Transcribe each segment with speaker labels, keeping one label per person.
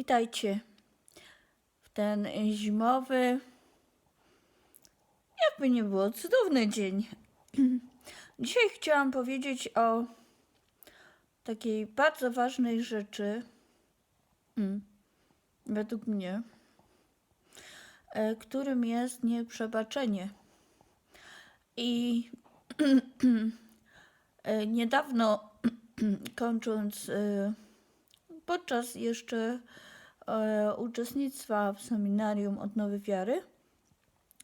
Speaker 1: Witajcie w ten zimowy, jakby nie było, cudowny dzień. Dzisiaj chciałam powiedzieć o takiej bardzo ważnej rzeczy, mm, według mnie, e, którym jest nieprzebaczenie. I e, niedawno, kończąc e, podczas jeszcze e, uczestnictwa w seminarium Odnowy Wiary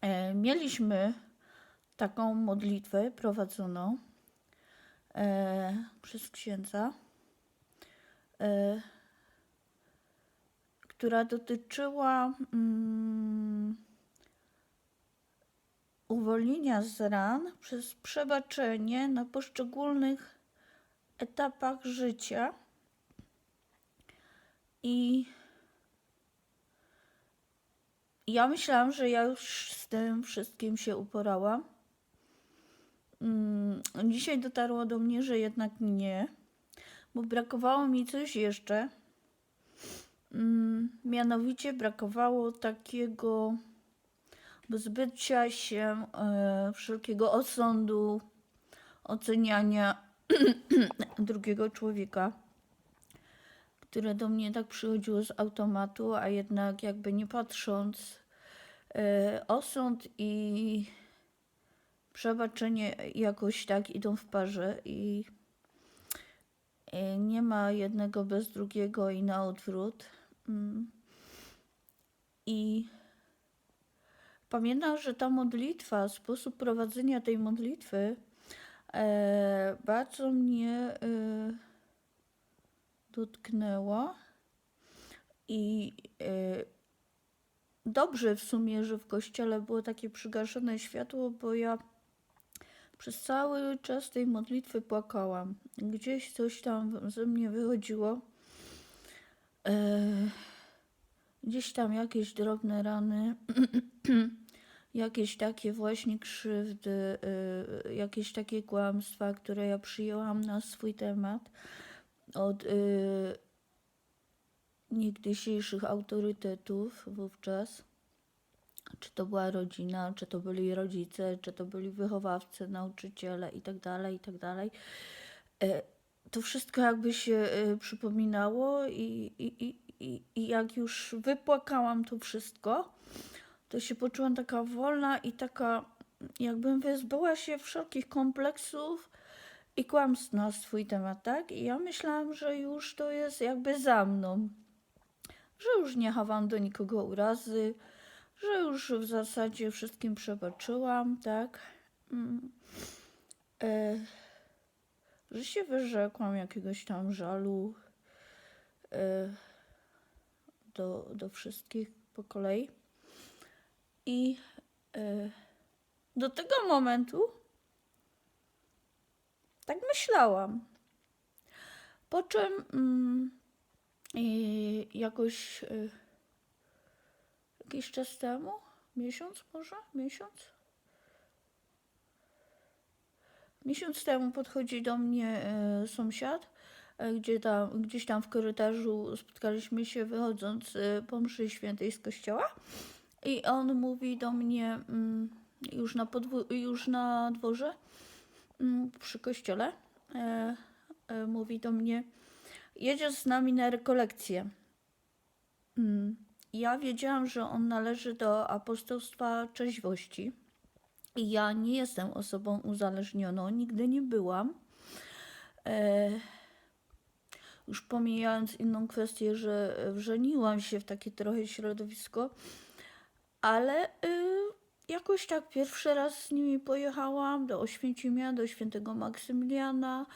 Speaker 1: e, mieliśmy taką modlitwę prowadzoną e, przez księdza, która dotyczyła mm, uwolnienia z ran przez przebaczenie na poszczególnych etapach życia. I ja myślałam, że ja już z tym wszystkim się uporałam. Mm, Dzisiaj dotarło do mnie, że jednak nie, bo brakowało mi coś jeszcze. Mm, Mianowicie brakowało takiego pozbycia się e, wszelkiego osądu, oceniania drugiego człowieka które do mnie tak przychodziło z automatu, a jednak jakby nie patrząc, e, osąd i przebaczenie jakoś tak idą w parze i e, nie ma jednego bez drugiego i na odwrót. Mm. I pamiętam, że ta modlitwa, sposób prowadzenia tej modlitwy e, bardzo mnie dotknęła. I e, dobrze w sumie, że w kościele było takie przygaszone światło, bo ja przez cały czas tej modlitwy płakałam. Gdzieś coś tam ze mnie wychodziło. E, gdzieś tam jakieś drobne rany, jakieś takie właśnie krzywdy, e, jakieś takie kłamstwa, które ja przyjęłam na swój temat od y, niegdysiejszych autorytetów wówczas. Czy to była rodzina, czy to byli rodzice, czy to byli wychowawcy, nauczyciele itd., itd. E, To wszystko jakby się e, przypominało i, i, i, i, i jak już wypłakałam to wszystko, to się poczułam taka wolna i taka, jakbym wyzbyła się wszelkich kompleksów, i kłamstw na swój temat, tak? I ja myślałam, że już to jest jakby za mną, że już nie chowam do nikogo urazy, że już w zasadzie wszystkim przebaczyłam, tak? Mm. E, że się wyrzekłam jakiegoś tam żalu e, do, do wszystkich po kolei. I e, do tego momentu tak myślałam. Po czym mm, i jakoś y, jakiś czas temu, miesiąc może, miesiąc? Miesiąc temu podchodzi do mnie y, sąsiad, y, gdzie tam, gdzieś tam w korytarzu spotkaliśmy się wychodząc y, po mszy świętej z kościoła i on mówi do mnie mm, już, na już na dworze, przy kościele e, e, mówi do mnie: Jedziesz z nami na rekolekcję. Mm. Ja wiedziałam, że on należy do apostolstwa trzeźwości. I ja nie jestem osobą uzależnioną, nigdy nie byłam. E, już pomijając inną kwestię, że wrzeniłam się w takie trochę środowisko, ale y, jakoś tak pierwszy raz z nimi pojechałam do Oświęcimia, do świętego Maksymiliana.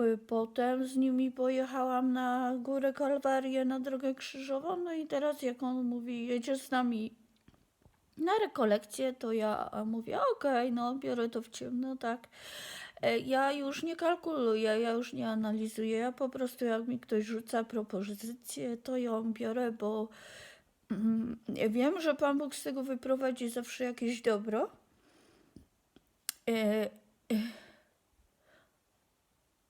Speaker 1: Y, Potem z nimi pojechałam na górę Kalwarię, na drogę krzyżową. No i teraz jak on mówi, jedziesz z nami na rekolekcję, to ja mówię, okej, no biorę to w ciemno, tak. E, Ja już nie kalkuluję, ja już nie analizuję, ja po prostu jak mi ktoś rzuca propozycję, to ją biorę, bo wiem, że Pan Bóg z tego wyprowadzi zawsze jakieś dobro. E, e,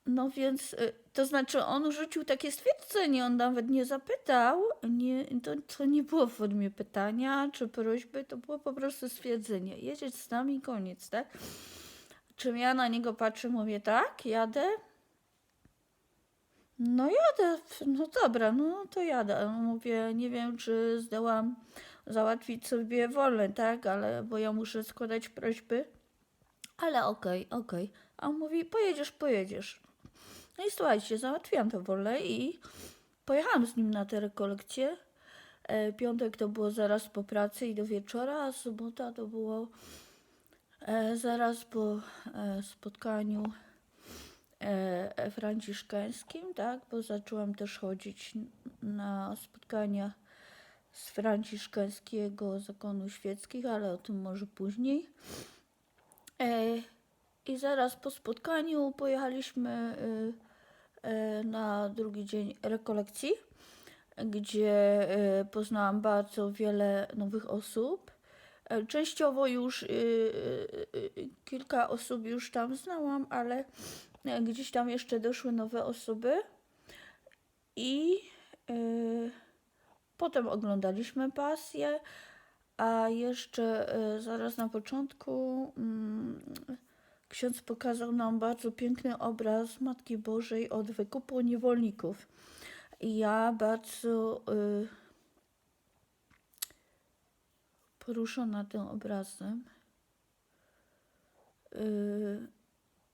Speaker 1: No więc, y, to znaczy on rzucił takie stwierdzenie, on nawet nie zapytał, nie, to, to nie było w formie pytania czy prośby, to było po prostu stwierdzenie. Jedziesz z nami, koniec, tak? Czym ja na niego patrzę, mówię, tak, jadę? No jadę, no dobra, no to jadę. Mówię, nie wiem, czy zdołam załatwić sobie wolę, tak, ale, bo ja muszę składać prośby. Ale okej, okej. A on mówi, pojedziesz, pojedziesz. No i słuchajcie, załatwiłam to wolę i pojechałam z nim na te rekolekcje. Piątek to było zaraz po pracy i do wieczora, a sobota to było e, zaraz po e, spotkaniu franciszkańskim, tak, bo zaczęłam też chodzić na spotkania z franciszkańskiego zakonu świeckich, ale o tym może później. E, I zaraz po spotkaniu pojechaliśmy na drugi dzień rekolekcji, gdzie poznałam bardzo wiele nowych osób. E, Częściowo już kilka osób już tam znałam, ale e, gdzieś tam jeszcze doszły nowe osoby. I y, potem oglądaliśmy pasję, a jeszcze y, zaraz na początku mm, ksiądz pokazał nam bardzo piękny obraz Matki Bożej od wykupu niewolników. Ja bardzo y, poruszona tym obrazem. Y,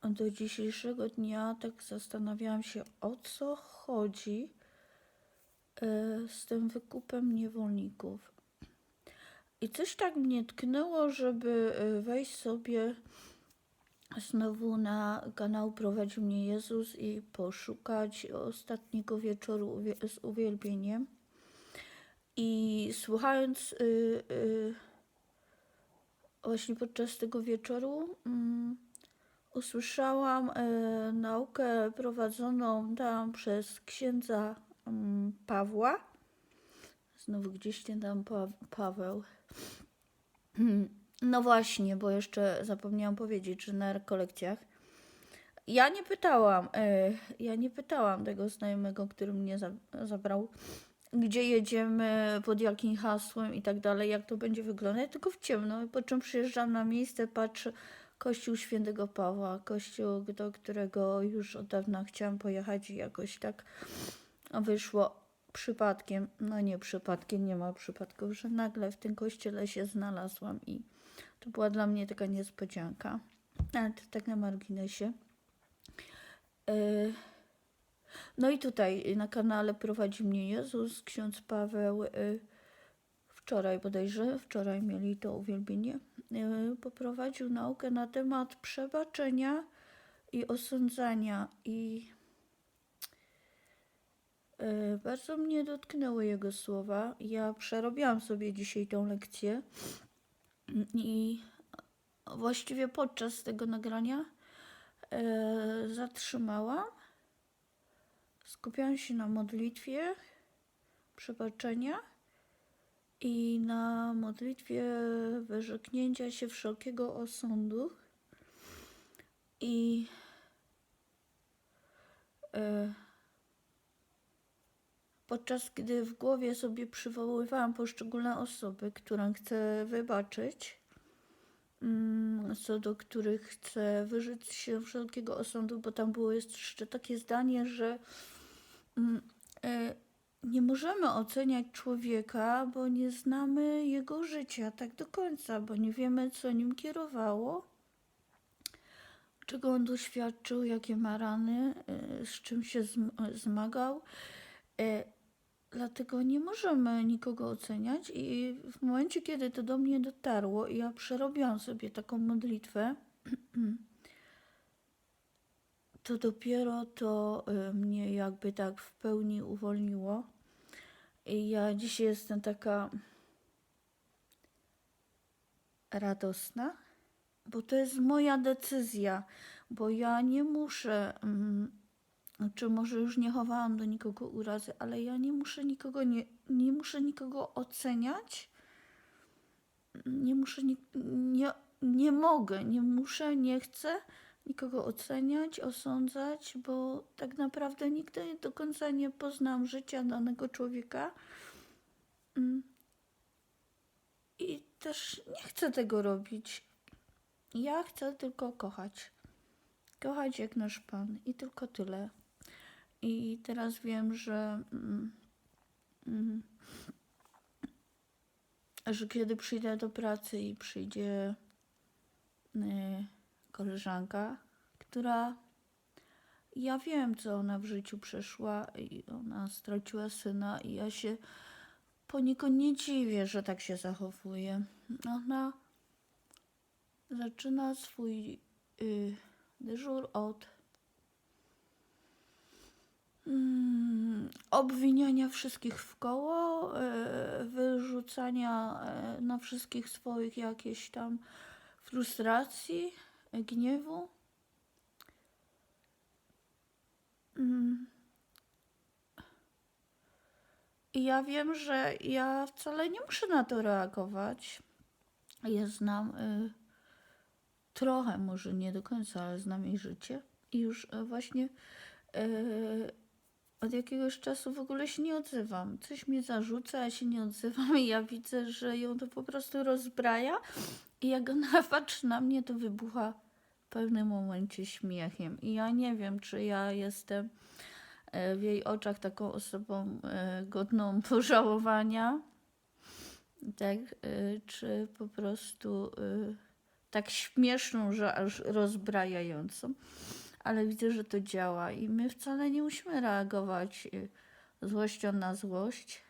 Speaker 1: do dzisiejszego dnia tak zastanawiałam się, o co chodzi y, z tym wykupem niewolników. I coś tak mnie tknęło, żeby y, wejść sobie znowu na kanał Prowadzi mnie Jezus i poszukać ostatniego wieczoru z uwielbieniem. I słuchając y, y, właśnie podczas tego wieczoru mm, usłyszałam y, naukę prowadzoną tam przez księdza mm, Pawła. Znowu gdzieś ten tam pa- Paweł. No właśnie, bo jeszcze zapomniałam powiedzieć, że na rekolekcjach ja nie pytałam, e, ja nie pytałam tego znajomego, który mnie za, zabrał, gdzie jedziemy, pod jakim hasłem i tak dalej, jak to będzie wyglądać, tylko w ciemno. Po czym przyjeżdżam na miejsce, patrzę, kościół świętego Pawła, kościół, do którego już od dawna chciałam pojechać i jakoś tak wyszło przypadkiem, no nie przypadkiem, nie ma przypadków, że nagle w tym kościele się znalazłam i to była dla mnie taka niespodzianka. Ale to tak na marginesie. Yy, No i tutaj na kanale prowadzi mnie Jezus, ksiądz Paweł. yy, Wczoraj bodajże, wczoraj mieli to uwielbienie. Yy, Poprowadził naukę na temat przebaczenia i osądzania. I yy, bardzo mnie dotknęły jego słowa. Ja przerobiłam sobie dzisiaj tą lekcję. I właściwie podczas tego nagrania e, zatrzymałam. Skupiałam się na modlitwie przebaczenia i na modlitwie wyrzeknięcia się wszelkiego osądu. I e, podczas gdy w głowie sobie przywoływałam poszczególne osoby, którym chcę wybaczyć, mm, co do których chcę wyrzec się wszelkiego osądu, bo tam było jeszcze takie zdanie, że e, nie możemy oceniać człowieka, bo nie znamy jego życia tak do końca, bo nie wiemy, co nim kierowało, czego on doświadczył, jakie ma rany, e, z czym się zm- zmagał. E, Dlatego nie możemy nikogo oceniać i w momencie, kiedy to do mnie dotarło i ja przerobiłam sobie taką modlitwę, to dopiero to y, mnie jakby tak w pełni uwolniło. Ja dzisiaj jestem taka radosna, bo to jest moja decyzja, bo ja nie muszę, mm, czy może już nie chowałam do nikogo urazy, ale ja nie muszę nikogo, nie, nie muszę nikogo oceniać, nie muszę, ni- nie, nie mogę, nie muszę, nie chcę, nikogo oceniać, osądzać, bo tak naprawdę nigdy do końca nie poznam życia danego człowieka. Mm. I też nie chcę tego robić. Ja chcę tylko kochać. Kochać jak nasz Pan i tylko tyle. I teraz wiem, że. Mm, mm, że kiedy przyjdę do pracy i przyjdzie y, koleżanka, która ja wiem, co ona w życiu przeszła i ona straciła syna i ja się poniekąd nie dziwię, że tak się zachowuje. Ona zaczyna swój y, dyżur od mm, obwiniania wszystkich w koło, y, wyrzucania y, na wszystkich swoich jakieś tam frustracji, gniewu. Mm. I ja wiem, że ja wcale nie muszę na to reagować. Ja znam y, trochę, może nie do końca, ale znam jej życie. I już y, właśnie y, od jakiegoś czasu w ogóle się nie odzywam. Coś mnie zarzuca, ja się nie odzywam i ja widzę, że ją to po prostu rozbraja. I jak ona patrzy na mnie, to wybucha pewnym momencie śmiechem. I ja nie wiem, czy ja jestem e, w jej oczach taką osobą e, godną pożałowania, tak, e, czy po prostu tak śmieszną, że aż rozbrajającą. Ale widzę, że to działa i my wcale nie musimy reagować złością na złość,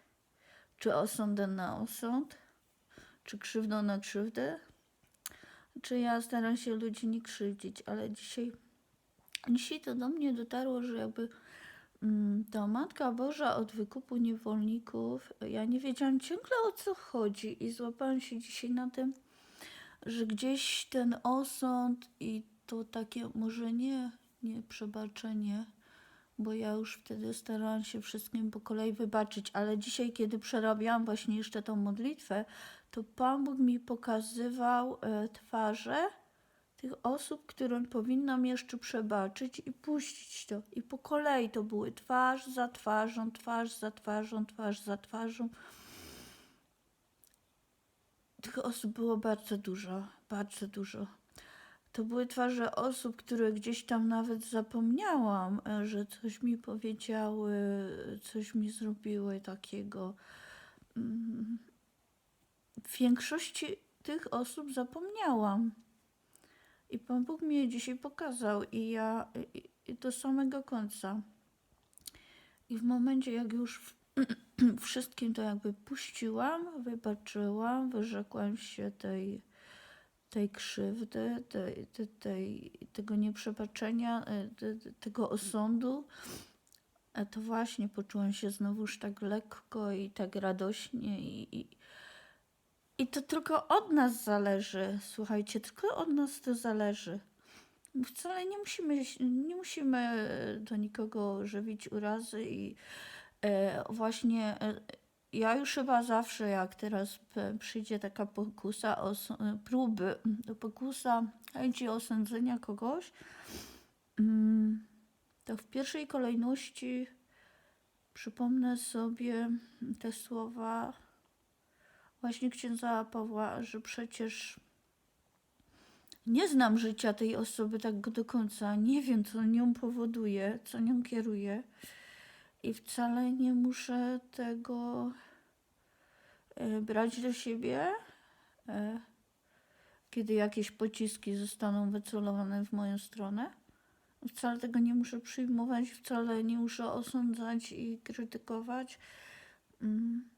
Speaker 1: czy osądem na osąd, czy krzywdą na krzywdę. Czy ja staram się ludzi nie krzywdzić, ale dzisiaj, dzisiaj to do mnie dotarło, że jakby mm, to Matka Boża od wykupu niewolników, ja nie wiedziałam ciągle o co chodzi i złapałam się dzisiaj na tym, że gdzieś ten osąd i to takie może nie, nie przebaczenie, bo ja już wtedy starałam się wszystkim po kolei wybaczyć, ale dzisiaj, kiedy przerabiałam właśnie jeszcze tą modlitwę, to Pan Bóg mi pokazywał e, twarze tych osób, którym powinnam jeszcze przebaczyć i puścić to. I po kolei to były twarz za twarzą, twarz za twarzą, twarz za twarzą. Tych osób było bardzo dużo, bardzo dużo. To były twarze osób, które gdzieś tam nawet zapomniałam, e, że coś mi powiedziały, coś mi zrobiły takiego. Mm, większości tych osób zapomniałam. I Pan Bóg mi je dzisiaj pokazał, i ja i, i do samego końca. I w momencie, jak już w, wszystkim to jakby puściłam, wybaczyłam, wyrzekłam się tej tej krzywdy, tej, tej, tej, tego nieprzebaczenia, e, te- te- tego osądu, e, to właśnie poczułam się znowuż tak lekko i tak radośnie i, i, i to tylko od nas zależy, słuchajcie, tylko od nas to zależy. Wcale nie musimy, nie musimy do nikogo żywić urazy i e, właśnie e, ja już chyba zawsze, jak teraz p- przyjdzie taka pokusa, os- próby pokusa, chęci osądzenia kogoś, mm, to w pierwszej kolejności przypomnę sobie te słowa właśnie księdza Pawła, że przecież nie znam życia tej osoby tak do końca, nie wiem, co nią powoduje, co nią kieruje. I wcale nie muszę tego e, brać do siebie, e, kiedy jakieś pociski zostaną wycelowane w moją stronę. Wcale tego nie muszę przyjmować, wcale nie muszę osądzać i krytykować. Mm.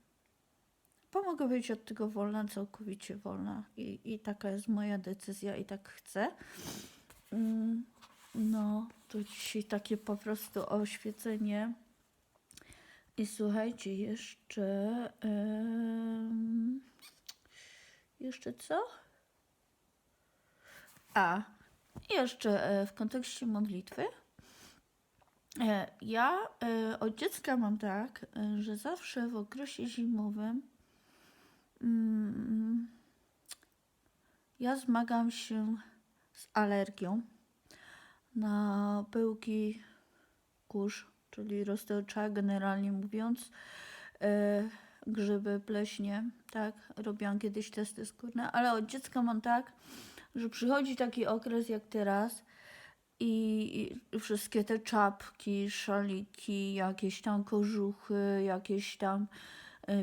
Speaker 1: Bo mogę być od tego wolna, całkowicie wolna. I, I taka jest moja decyzja i tak chcę. Mm. No, to dzisiaj takie po prostu oświecenie. I słuchajcie, jeszcze. jeszcze co? A, jeszcze e, w kontekście modlitwy. E, Ja e, od dziecka mam tak, że zawsze w okresie zimowym mm, ja zmagam się z alergią. na pyłki kurz, czyli roztocza, generalnie mówiąc, e, grzyby, pleśnie, tak, robiłam kiedyś testy skórne, ale od dziecka mam tak, że przychodzi taki okres jak teraz i i wszystkie te czapki, szaliki, jakieś tam kożuchy, jakieś tam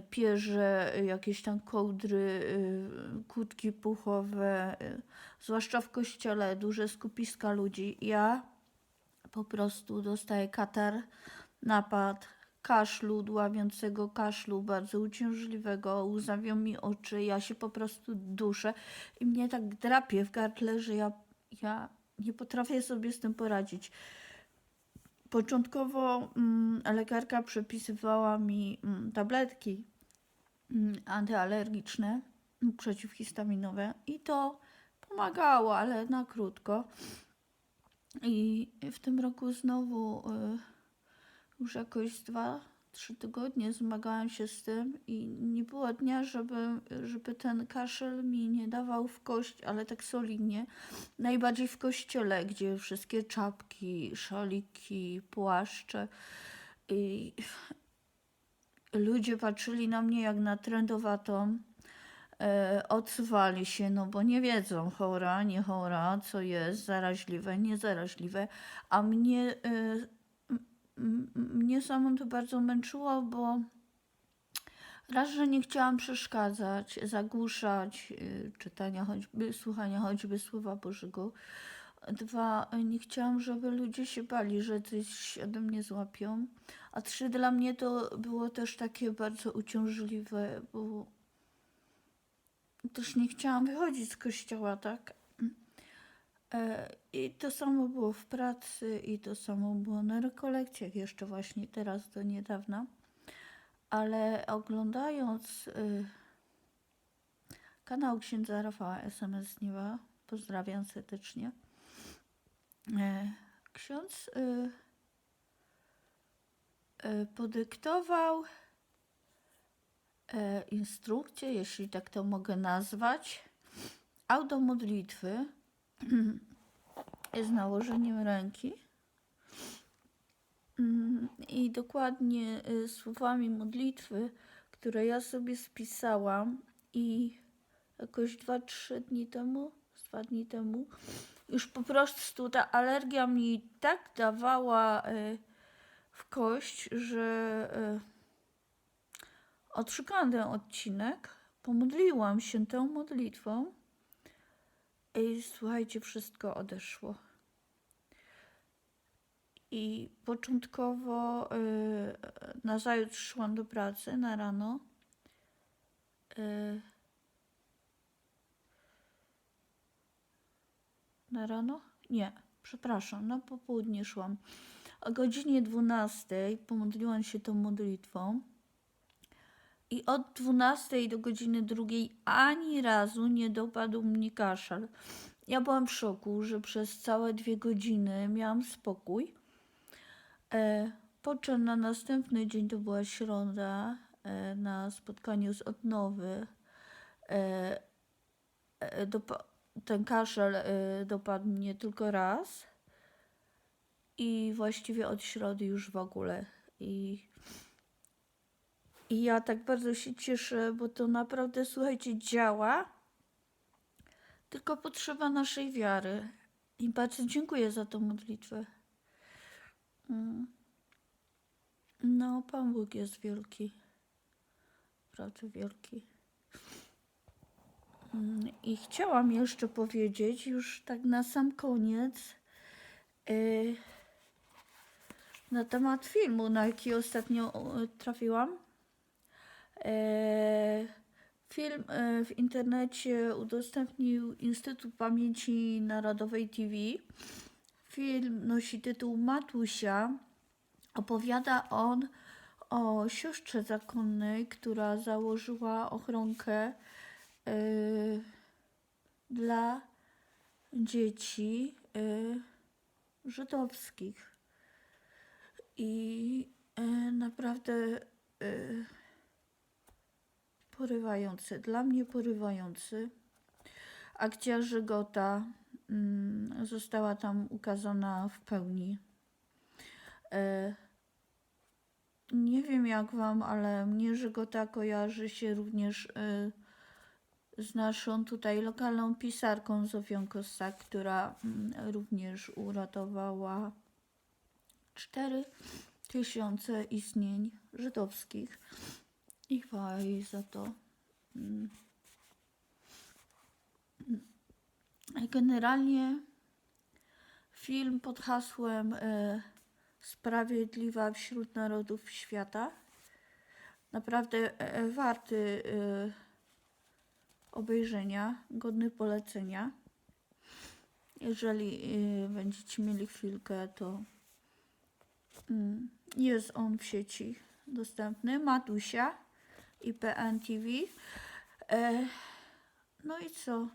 Speaker 1: pierze, e, jakieś tam kołdry, e, kurtki puchowe, e, zwłaszcza w kościele, duże skupiska ludzi. Ja po prostu dostaję katar, napad, kaszlu, dławiącego kaszlu, bardzo uciążliwego, łzawią mi oczy, ja się po prostu duszę i mnie tak drapie w gardle, że ja, ja nie potrafię sobie z tym poradzić. Początkowo mm, lekarka przepisywała mi mm, tabletki mm, antyalergiczne, przeciwhistaminowe i to pomagało, ale na krótko. I w tym roku znowu y, już jakoś dwa, trzy tygodnie zmagałam się z tym i nie było dnia, żeby, żeby ten kaszel mi nie dawał w kość, ale tak solidnie. Najbardziej w kościele, gdzie wszystkie czapki, szaliki, płaszcze i ludzie patrzyli na mnie jak na trendowatą. E, odsuwali się, no bo nie wiedzą, chora, nie chora, co jest zaraźliwe, niezaraźliwe, a mnie, e, mnie samą to bardzo męczyło, bo raz, że nie chciałam przeszkadzać, zagłuszać y, czytania choćby, słuchania choćby Słowa Bożego. Dwa, nie chciałam, żeby ludzie się bali, że coś ode mnie złapią. A trzy, dla mnie to było też takie bardzo uciążliwe, bo też nie chciałam wychodzić z kościoła, tak? E, I to samo było w pracy, i to samo było na rekolekcjach, jeszcze właśnie teraz do niedawna. Ale oglądając y, kanał księdza Rafała SMS z Nieba, pozdrawiam serdecznie, e, ksiądz podyktował e, instrukcję, jeśli tak to mogę nazwać, automodlitwy z nałożeniem ręki. Mm, I dokładnie y, słowami modlitwy, które ja sobie spisałam i jakoś 2-3 dni temu, z dwa dni temu, już po prostu ta alergia mi tak dawała y, w kość, że y, odszukałam ten odcinek, pomodliłam się tą modlitwą i słuchajcie, wszystko odeszło. I początkowo y, nazajutrz szłam do pracy na rano. Y, na rano? Nie, przepraszam, na popołudnie szłam. O godzinie 12 pomodliłam się tą modlitwą. I od 12 do godziny drugiej ani razu nie dopadł mnie kaszel. Ja byłam w szoku, że przez całe dwie godziny miałam spokój. E, po czym na następny dzień, to była środa, e, na spotkaniu z odnowy, e, ten kaszel dopadł mnie tylko raz i właściwie od środy już w ogóle. I, I ja tak bardzo się cieszę, bo to naprawdę, słuchajcie, działa, tylko potrzeba naszej wiary. I bardzo dziękuję za tą modlitwę. Mm. No, Pan Bóg jest wielki. Naprawdę wielki. Mm, I chciałam jeszcze powiedzieć, już tak na sam koniec, yy, na temat filmu, na jaki ostatnio trafiłam. Yy, film yy, w internecie udostępnił Instytut Pamięci Narodowej TV. Film nosi tytuł Matusia. Opowiada on o siostrze zakonnej, która założyła ochronkę y, dla dzieci y, żydowskich. I y, naprawdę y, porywający, dla mnie porywający. Akcja Żygota została tam ukazana w pełni. E, nie wiem jak wam, ale mnie Żegota kojarzy się również e, z naszą tutaj lokalną pisarką Zofią Kossak, która mm, również uratowała cztery tysiące istnień żydowskich. I chwała jej za to. Mm. Generalnie film pod hasłem e, Sprawiedliwa wśród narodów świata naprawdę e, warty e, obejrzenia, godny polecenia. Jeżeli będziecie mieli chwilkę, to mm, jest on w sieci dostępny. Matusia i PN TV. E, no i co?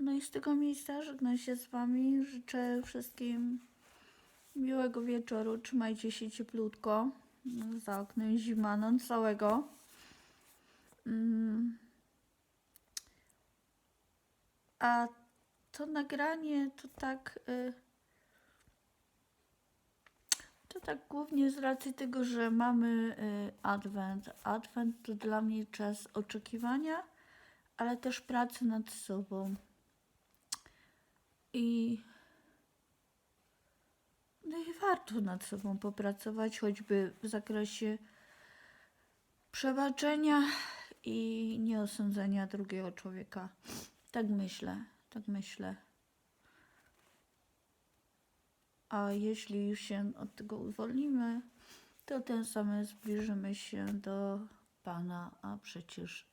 Speaker 1: No i z tego miejsca żegnam się z Wami. Życzę wszystkim miłego wieczoru. Trzymajcie się cieplutko. Za oknem zima, no całego. Mm. A to nagranie to tak... Y to tak głównie z racji tego, że mamy y, adwent. Adwent to dla mnie czas oczekiwania, ale też pracy nad sobą. I, no i warto nad sobą popracować, choćby w zakresie przebaczenia i nieosądzenia drugiego człowieka. Tak myślę, tak myślę. A jeśli już się od tego uwolnimy, to tym samym zbliżymy się do Pana, a przecież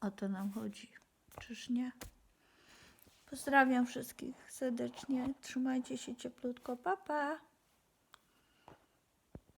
Speaker 1: o to nam chodzi. Czyż nie? Pozdrawiam wszystkich serdecznie. Trzymajcie się cieplutko. Pa, pa.